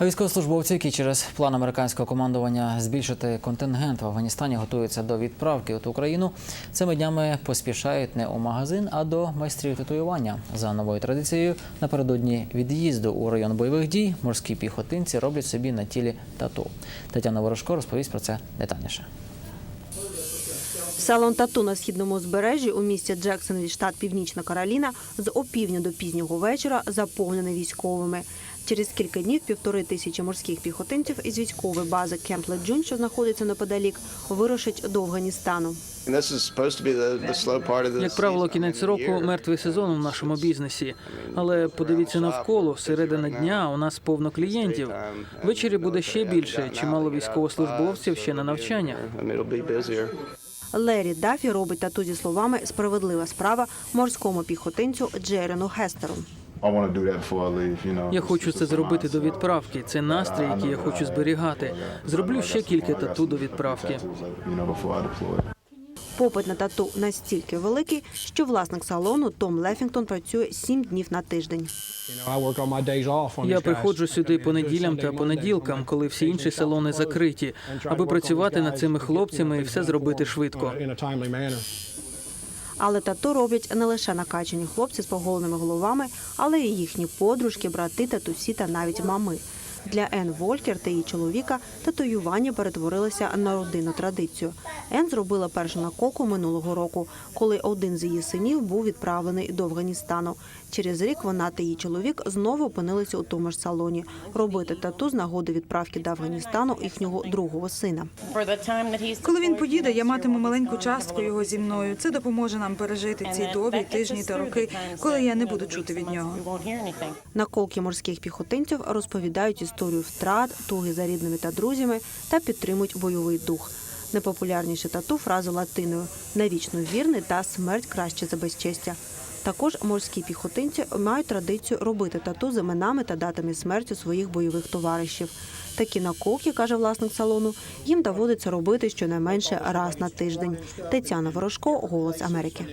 А військовослужбовці, які через план американського командування збільшити контингент в Афганістані, готуються до відправки от Україну, цими днями поспішають не у магазин, а до майстрів татуювання. За новою традицією, напередодні від'їзду у район бойових дій морські піхотинці роблять собі на тілі тату. Тетяна Ворожко розповість про це детальніше. Салон тату на східному узбережжі у місті Джексонвіль, штат Північна Кароліна, з опівдня до пізнього вечора заповнений військовими. Через кілька днів півтори тисячі морських піхотинців із військової бази Кемп Леджун, що знаходиться неподалік, вирушать до Афганістану. Як правило, кінець року мертвий сезон у нашому бізнесі. Але подивіться навколо, середина дня у нас повно клієнтів. Ввечері буде ще більше. Чимало військовослужбовців ще на навчаннях. Лері Дафі робить тату зі словами Справедлива справа морському піхотинцю Джерену Хестеру. Я хочу це зробити до відправки. Це настрій, який я хочу зберігати. Зроблю ще кілька тату до відправки. Попит на тату настільки великий, що власник салону Том Лефінгтон працює сім днів на тиждень. Я приходжу сюди по неділям та понеділкам, коли всі інші салони закриті, аби працювати над цими хлопцями і все зробити швидко. Але тату роблять не лише накачані хлопці з поголеними головами, але й їхні подружки, брати, татусі та навіть мами. Для Ен Волькер та її чоловіка татуювання перетворилося на родинну традицію. Ен зробила першу наколку минулого року, коли один з її синів був відправлений до Афганістану. Через рік вона та її чоловік знову опинилися у тому ж салоні робити тату з нагоди відправки до Афганістану їхнього другого сина. Коли він поїде, я матиму маленьку частку його зі мною. Це допоможе нам пережити ці добрі тижні та роки, коли я не буду чути від нього. Наколки морських піхотинців розповідають історію втрат, туги за рідними та друзями та підтримують бойовий дух. Найпопулярніше тату фразу латиною навічно вірний та смерть краще за безчестя. Також морські піхотинці мають традицію робити тату з іменами та датами смерті своїх бойових товаришів. Такі наколки, каже власник салону, їм доводиться робити щонайменше раз на тиждень. Тетяна Ворожко, Голос Америки.